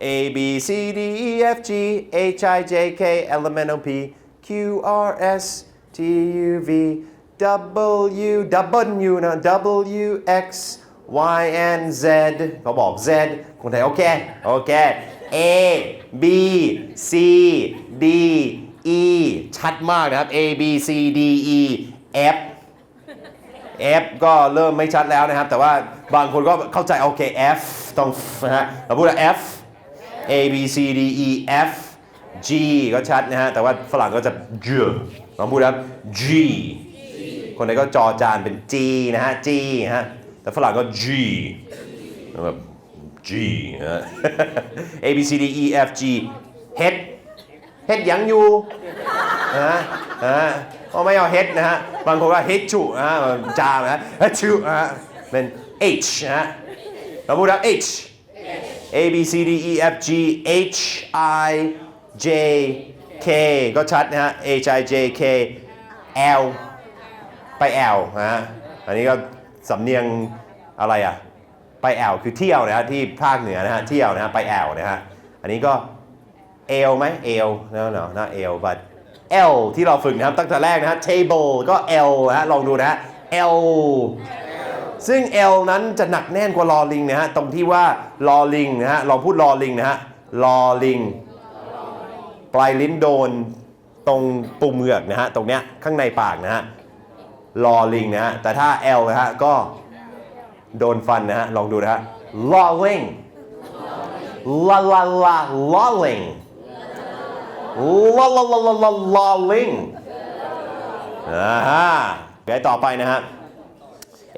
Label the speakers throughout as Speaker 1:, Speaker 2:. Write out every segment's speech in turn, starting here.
Speaker 1: A, B, C, D E F, G, H, I, J, K, L, M, N, O, P, Q, R, S, T, U, V, W W nào W, X, Y, and Z. Có bỏ Z cũng thấy ok ok. A, B, C, D E ชัดมากนะครับ A, B, C, D E F F ก็เริ่มไม่ชัดแล้วนะครับ แต่ว่าบางคนก็เข้าใจโอเค F ต้องนะฮะเราพูดว่า F A B C D E F G ก็ชัดนะฮะ แต่ว่าฝรั่งก็จะ G ลองพูดนะครับ G คนไหนก็จอจานเป็น G นะฮะ G ฮะ แต่ฝรั่งก็ G แบบ G นะฮะ A B C D E F G H H ยังอยู่นะ นะฮะก็ไม่เอา H นะฮะ บางคนก็ H จุนะฮะจามนะฮะ H จุนะฮะ เป็น H นะฮะเราพูดว่า H A B C D E F G H I J K ก็ชัดนะฮะ H I J K L ไป L นะฮะ อันนี้ก็สำเนียงอะไรอะ ไป L คือเที่ยวนะฮะที่ภาคเหนือนะฮะ เที่ยวนะฮะ ไป L นะฮะ อันนี้ก็ L ไหม L no no not L but L ที่เราฝึกนะครับตั้งแต่แรกนะฮะ table ก็ L นะฮะลองดูนะฮะ L ซึ่ง L นั้นจะหนักแน่นกว่าลอลิงนะฮะตรงที่ว่าลอลิงนะฮะลองพูดลอลิงนะฮะลอลิงปลายลิ้นโดนตรงปุ่มเหงือกนะฮะตรงเนี้ยข้างในปากนะฮะลอลิงนะฮะแต่ถ้า L นะฮะก็โดนฟันนะฮะลองดูนะฮะลอลิงลาลาลาลอลิง ลาลาลาลาลาลอลิงอ่าฮะไปต่อไปนะฮะ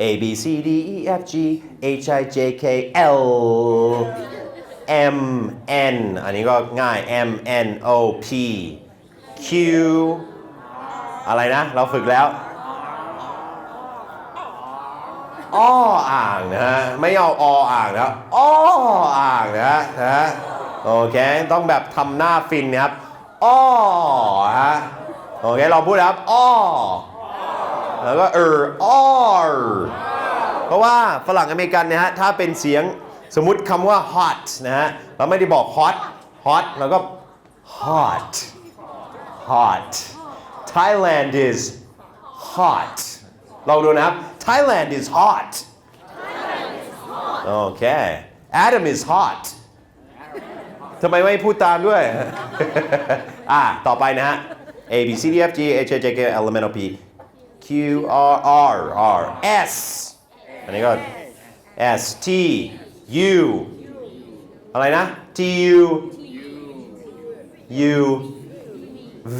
Speaker 1: A B C D E F G H I J K L M N อันนี้ก็ง่าย M N O P Q อะไรนะ เราฝึกแล้วอ้ออ่างนะฮะ ไม่เอาออ่างนะอ้ออ่างนะฮะนะฮะโอเค ต้องแบบทำหน้าฟินนะครับ อ้อฮะโอเคเราพูดนะครับอ้อแล้วก็เออออเพราะว่าฝรั่งอเมริกันนะฮะถ้าเป็นเสียงสมมติคำว่า hot นะฮะเราไม่ได้บอก hot hot แล้วก็ hot hot Thailand is hot ลองดูนะครับ Thailand is hot โอเค Adam is hot ทำไมไม่พูดตามด้วย อะต่อไปนะฮะ A B C D F G H I J K L M N O P Q R R R S อันนี้ก็ S T U อะไรนะ T U U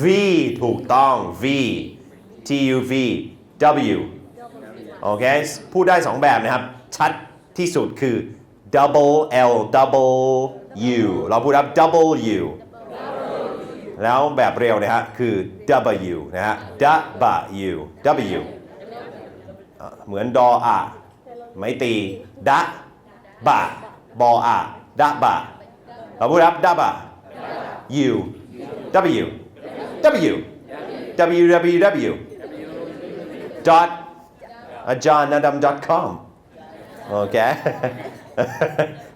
Speaker 1: V ถูกต้อง V T U V W โอเค พูดได้สองแบบนะครับ ชัดที่สุดคือ double L double U เราพูดครับ double U แล้วแบบเร็วนะฮะคือ W นะฮะ W W เหมือนดออะไม่ตีดะบะบออะดะบะเราพูดครับดะบะ U W W W W W dot อาจารย์นดำ com โอเค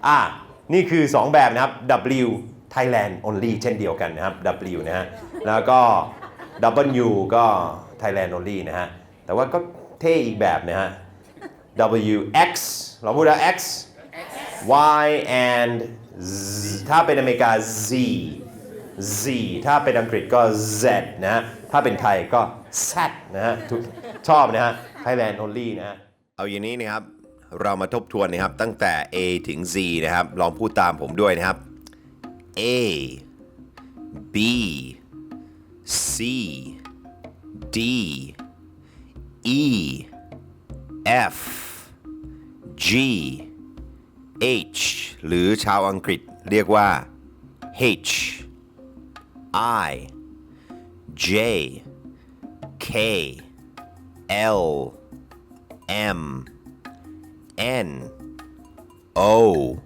Speaker 1: อะ นี่คือ 2 แบบนะครับ W Thailand only เช่นเดียวกันนะครับ W นะฮะ แล้วก็ W ก็ Thailand only นะฮะ แต่ว่าก็เท่อีกแบบนะฮะ W X เราพูดว่า X Y and Z ถ้าเป็นอเมริกา Z Z ถ้าเป็นอังกฤษก็ Z นะฮะ ถ้าเป็นไทยก็ Z นะฮะ ชอบนะฮะ Thailand only นะฮะ เอาอย่างนี้นะครับ เรามาทบทวนนะครับตั้งแต่ A ถึง Z นะครับ ลองพูดตามผมด้วยนะครับ A B C D E F G H หรือชาวอังกฤษเรียกว่า H I J K L M N O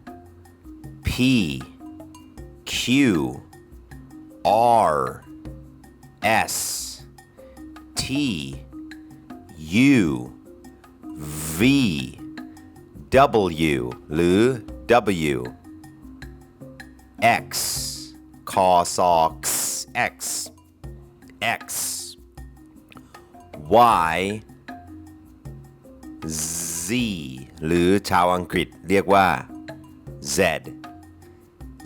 Speaker 1: P Q R S T U V W หรือ W X คอซอ X X X Y Z หรือชาวอังกฤษเรียกว่า Z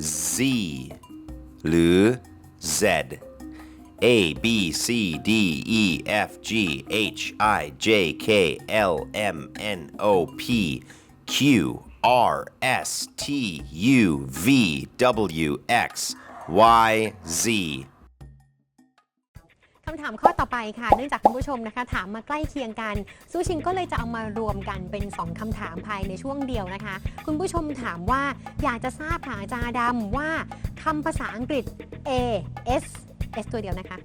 Speaker 1: z หรือ z a b c d e f g h i j k l m n o p q r s t u v w x y z
Speaker 2: คำถามข้อต่อไปค่ะ เนื่องจากคุณผู้ชมนะคะ ถามมาใกล้เคียงกันซูชิงก็เลยจะเอามารวมกันเป็น 2คำถามภายในช่วงเดียวนะคะ คุณผู้ชมถามว่าอยากจะทราบค่ะอาจารย์ดำว่าคำภาษาอังกฤษ A S S ตัวเดียวนะคะ